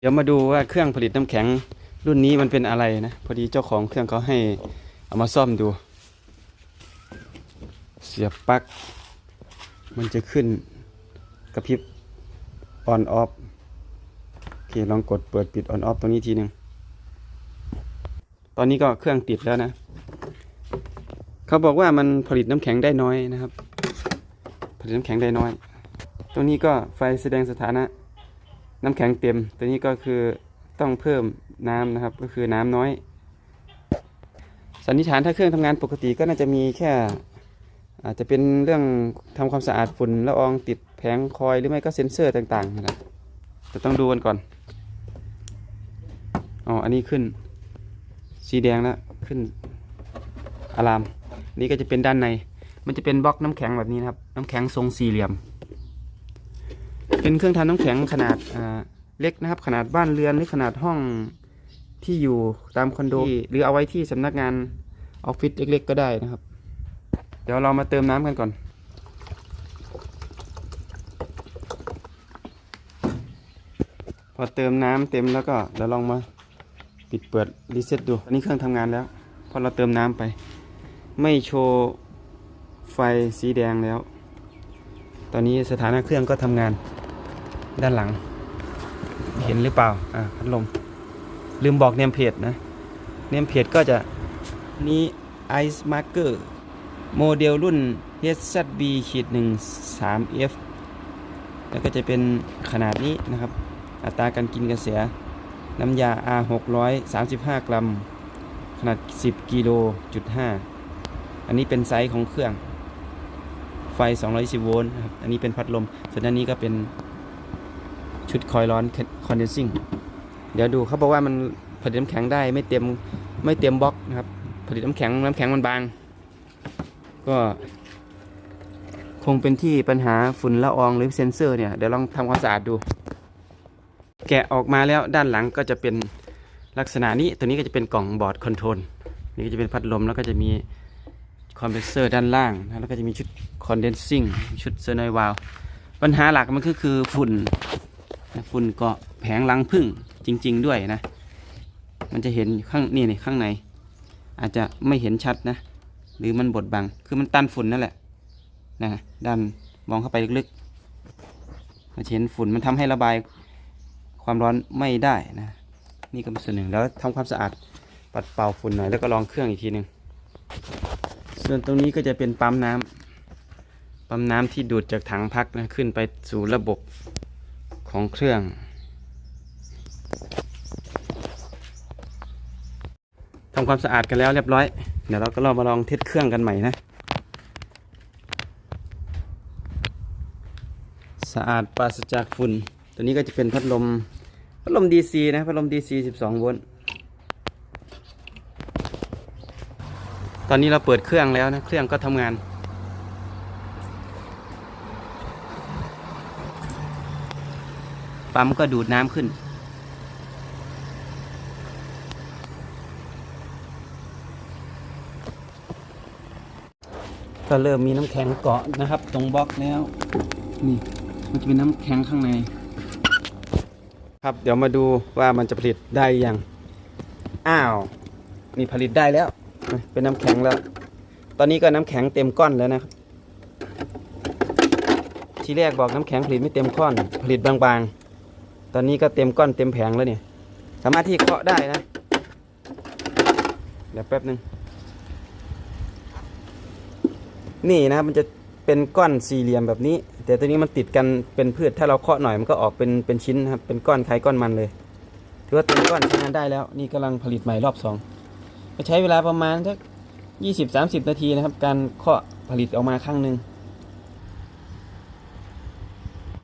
เดี๋ยวมาดูว่าเครื่องผลิตน้ำแข็งรุ่นนี้มันเป็นอะไรนะ พอดีเจ้าของเครื่องเขาให้เอามาซ่อมดู เสียบปลั๊กมันจะขึ้นกระพริบ on off โอเคลองกดเปิดปิด on off ตรงนี้ทีหนึ่งตอนนี้ก็เครื่องติดแล้วนะ เขาบอกว่ามันผลิตน้ำแข็งได้น้อยนะครับ ผลิตน้ำแข็งได้น้อย ตรงนี้ก็ไฟแสดงสถานะ น้ำแข็งเต็ม ตัวนี้ก็คือต้องเพิ่มน้ำนะครับ ก็คือน้ำน้อย สันนิษฐานถ้าเครื่องทำงานปกติก็น่าจะมีแค่ อาจจะเป็นเรื่องทำความสะอาดฝุ่นละอองติดแผงคอยหรือไม่ก็เซ็นเซอร์ต่างๆนะครับแต่ต้องดูกันก่อนอ๋ออันนี้ขึ้น สีแดงแล้วขึ้นอะลาม นี่ก็จะเป็นด้านใน มันจะเป็นบล็อกน้ำแข็งแบบนี้นะครับ น้ำแข็งทรงสี่เหลี่ยม เป็นเครื่องทำน้ำแข็งขนาดอ่าเล็กนะครับ ขนาดบ้านเรือนหรือขนาดห้องที่อยู่ตามคอนโดที่หรือเอาไว้ที่สำนักงานออฟฟิศเล็ก ๆ ก็ได้นะครับ เดี๋ยวเรามาเติมน้ำกันก่อนพอเติมน้ำเต็มแล้วก็เดี๋ยวลองมาปิดเปิดรีเซ็ตดูอันนี้เครื่องทำงานแล้วพอเราเติมน้ำไป ไม่โชว์ไฟสีแดงแล้ว ตอนนี้สถานะเครื่องก็ทำงาน ด้านหลัง เห็นหรือเปล่า อ่าพัดลม ลืมบอกเนมเพจนะ เนมเพจก็จะนี้ Ice Marker โมเดลรุ่น HZB ขีด1 3 F แล้วก็จะเป็นขนาดนี้นะครับ อัตราการกินกระแสน้ำยา R 635 กรัม ขนาด 10กิโลจุด5อันนี้เป็นไซส์ของเครื่อง ไฟ 220 โวลต์ครับ อันนี้เป็นพัดลม ส่วนอันนี้ก็เป็น ชุดคอยล์ร้อน condensing เดี๋ยวดูเขาบอกว่ามันผลิตน้ำแข็งได้ไม่เต็มไม่เต็มบล็อกนะครับ ผลิตน้ำแข็งน้ำแข็งมันบาง ก็ คงเป็นที่ปัญหาฝุ่นละอองหรือเซนเซอร์เนี่ยเดี๋ยวลองทำความสะอาดดู แกะออกมาแล้วด้านหลังก็จะเป็นลักษณะนี้ตัวนี้ก็จะเป็นกล่องบอร์ดคอนโทรลนี่ก็จะเป็นพัดลมแล้วก็จะมีคอมเพรสเซอร์ด้านล่างนะแล้วก็จะมีชุดคอนเดนซิ่งชุดเซอร์นวาลปัญหาหลักมันก็คือฝุ่น ฝุ่นเกาะแผงรังผึ้งจริง ๆ ด้วยนะ มันจะเห็นข้างนี่นี่ข้างใน อาจจะไม่เห็นชัดนะ หรือมันบดบัง คือมันตันฝุ่นนั่นแหละนะด้านมองเข้าไปลึกๆมันเห็นฝุ่นมันทำให้ระบายความร้อนไม่ได้นะ นี่ก็เป็นส่วนหนึ่งแล้วทำความสะอาดปัดเป่าฝุ่นหน่อยแล้วก็ลองเครื่องอีกทีหนึ่งส่วนตรงนี้ก็จะเป็นปั๊มน้ำปั๊มน้ำที่ดูดจากถังพักนะขึ้นไปสู่ระบบ ของเครื่อง ทำความสะอาดกันแล้วเรียบร้อย เดี๋ยวเราก็ลองมาลองเทสเครื่องกันใหม่นะ สะอาดปราศจากฝุ่น ตัวนี้ก็จะเป็นพัดลม พัดลม DC นะ พัดลม DC 12 โวลต์ ตอนนี้เราเปิดเครื่องแล้วนะ เครื่องก็ทำงาน ปั๊มก็ดูดน้ำขึ้น ก็เริ่มมีน้ำแข็งเกาะนะครับ ตรงบล็อกแล้ว นี่มันจะเป็นน้ำแข็งข้างใน ครับเดี๋ยวมาดูว่ามันจะผลิตได้ยัง อ้าว นี่ผลิตได้แล้ว เป็นน้ำแข็งแล้ว ตอนนี้ก็น้ำแข็งเต็มก้อนแล้วนะครับทีแรกบอกน้ำแข็งผลิตไม่เต็มก้อน ผลิตบางๆ ตอนนี้ก็เต็มก้อนเต็มแผงแล้วเนี่ย สามารถที่เคาะได้นะ เดี๋ยวแป๊บหนึ่งนี่นะครับมันจะเป็นก้อนสี่เหลี่ยมแบบนี้ แต่ตัวนี้มันติดกันเป็นพืชถ้าเราเคาะหน่อยมันก็ออกเป็นเป็นชิ้นนะครับเป็นก้อนใครก้อนมันเลยถือว่าเต็มก้อนใช้งานได้แล้ว นี่กำลังผลิตใหม่รอบสองใช้เวลาประมาณสักยี่สิบสามสิบนาทีนะครับ การเคาะผลิตออกมาครั้งหนึ่ง